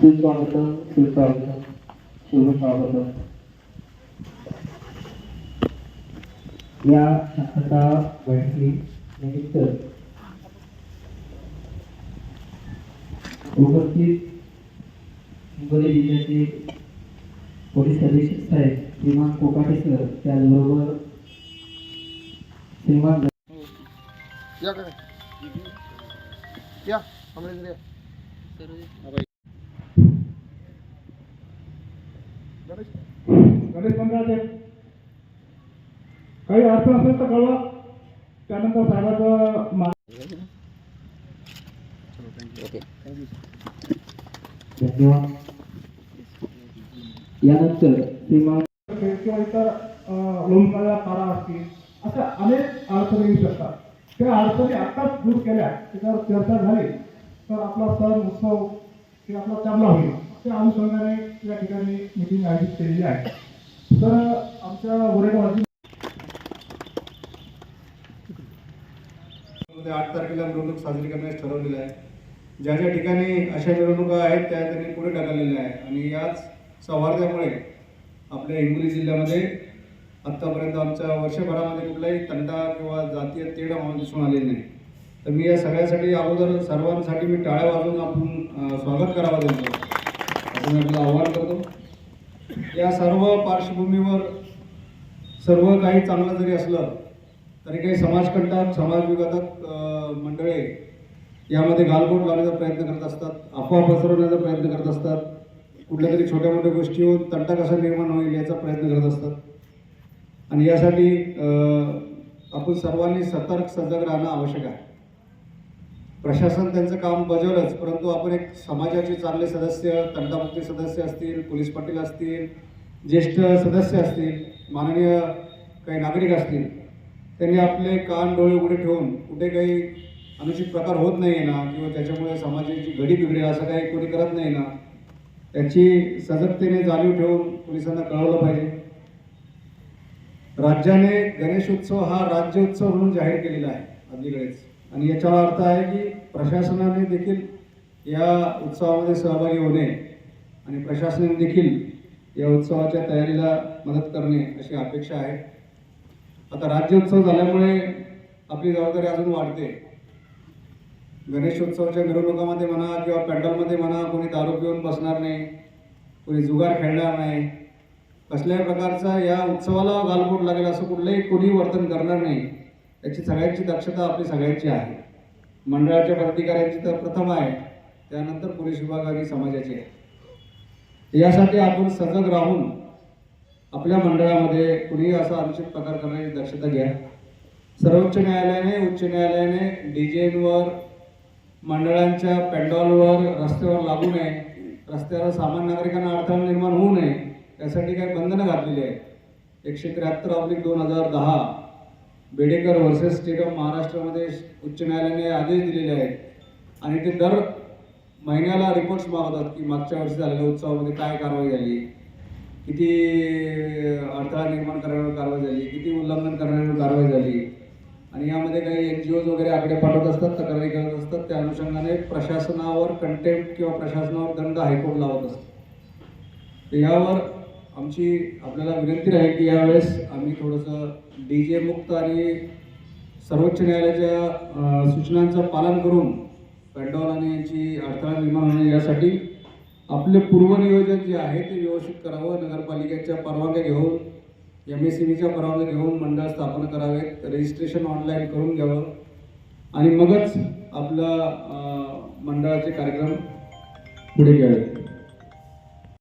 सुस्वागतम सुस्वागतम शुभस्वागतम या शांतता बैठकी निमित्त उपस्थित हिंगोली जिल्ह्याचे पोलीस अधीक्षक साहेब श्रीमान कोकाटे सर त्याचबरोबर श्रीमान या काय या अमरेंद्र या गणेश गणेश मंडळाचे काही अडचण असेल तर कळवा. त्यानंतर साहेबाचं यानंतर किंवा इतर लोणकाळ्या असतील अशा अनेक अडचणी येऊ शकतात. त्या अडचणी आत्ताच दूर केल्या त्याच्यावर चर्चा झाली तर आपला सण उत्सव हे आपला चांगला होईल त्या अनुषंगाने या ठिकाणी मिटिंग आयोजित केलेली आहे. तर आमच्या वरेगावाची आठ तारखेला मिरवणूक साजरी करण्यास ठरवलेलं आहे. ज्या ज्या ठिकाणी अशा मिरवणुका आहेत त्या त्यांनी पुढे टाकलेल्या आहे आणि याच सौहार्दामुळे आपल्या हिंगोली जिल्ह्यामध्ये आत्तापर्यंत आमच्या वर्षभरामध्ये कुठलाही तंटा किंवा जातीय तेढ आम्हाला दिसून आलेली नाही. तर मी या सगळ्यासाठी अगोदर सर्वांसाठी मी टाळ्या वाजवून आपण स्वागत करावं त्यांचं. असं मी आपलं आव्हान करतो. या सर्व पार्श्वभूमीवर सर्व काही चांगलं जरी असलं तरी काही समाजकंटक समाजविघातक मंडळे यामध्ये गालबोट लावण्याचा प्रयत्न करत असतात अफवा पसरवण्याचा प्रयत्न करत असतात. कुठल्या तरी छोट्या मोठ्या गोष्टीवर तंटा कसा निर्माण होईल याचा प्रयत्न करत असतात. आणि यासाठी आपण सर्वांनी सतर्क सजग राहणं आवश्यक आहे. प्रशासन त्यांचं काम बजावलंच परंतु आपण एक समाजाचे चांगले सदस्य तंटामुक्ती सदस्य असतील पोलीस पाटील असतील ज्येष्ठ सदस्य असतील माननीय काही नागरिक असतील त्यांनी आपले कान डोळे उघडे ठेवून कुठे काही अनुचित प्रकार होत नाही ना किंवा त्याच्यामुळे समाजाची घडी बिघडेल असं काही कोणी करत नाही ना त्याची सजगतेने जाणीव ठेवून पोलिसांना कळवलं पाहिजे. राज्याने गणेशोत्सव हा राज्योत्सव म्हणून जाहीर केलेला आहे अलीकडेच आणि याचा अर्थ आहे की प्रशासनाने देखील या उत्सवामध्ये सहभागी होणे आणि प्रशासनाने देखील या उत्सवाच्या तयारीला मदत करणे अशी अपेक्षा आहे. आता राज्योत्सव झाल्यामुळे आपली जबाबदारी अजून वाढते. गणेशोत्सवाच्या मिरवणुकामध्ये म्हणा किंवा पॅन्डलमध्ये म्हणा कोणी दारू पिऊन बसणार नाही कोणी जुगार खेळणार नाही कसल्याही प्रकारचा या उत्सवाला गालबोट लागेल असं कुठलंही कोणी वर्तन करणार नाही. याची सगळ्यांची दक्षता आपली सगळ्यांची आहे. मंडळाच्या पदाधिकाऱ्यांची तर प्रथम आहे त्यानंतर पोलीस विभाग आणि समाजाची आहे. यासाठी आपण सजग राहून आपल्या मंडळामध्ये कुणीही असा अनुचित प्रकार करण्याची दक्षता घ्या. सर्वोच्च न्यायालयाने उच्च न्यायालयाने डीजेवर मंडळांच्या पॅन्डॉलवर रस्त्यावर लागू नये. रस्त्यावर सामान्य नागरिकांना अडथळा निर्माण होऊ नये. यासाठी काही बंधनं घातलेली आहेत. एकशे त्र्याहत्तर ऑब्लिक दोन हजार दहा बेडेकर वर्सेस स्टेट ऑफ महाराष्ट्रामध्ये उच्च न्यायालयाने आदेश दिलेले आहेत. आणि ते दर महिन्याला रिपोर्ट्स मागवतात की मागच्या वर्षी झालेल्या उत्सवामध्ये काय कारवाई झाली किती अडथळा निर्माण करण्यावर कारवाई झाली किती उल्लंघन करण्यावर कारवाई झाली. आणि यामध्ये काही एन जी ओज वगैरे आकडे पाठवत असतात तक्रारी करत असतात त्या अनुषंगाने प्रशासनावर कंटेम्प्ट किंवा प्रशासनावर दंड हायकोर्ट लावत असतो. तर यावर आमची आपल्याला विनंती राहील की यावेळेस आम्ही थोडंसं डी जे मुक्त आणि सर्वोच्च न्यायालयाच्या सूचनांचं पालन करून पेंडॉल आणि यांची अडथळा निर्माण होणे यासाठी आपले पूर्वनियोजन जे आहे ते व्यवस्थित करावं नगरपालिकेच्या परवानग्या घेऊन एम एस सी बीच्या परवानग्या घेऊन मंडळ स्थापन करावेत रजिस्ट्रेशन ऑनलाईन करून घ्यावं आणि मगच आपलं मंडळाचे कार्यक्रम पुढे घ्यावेत.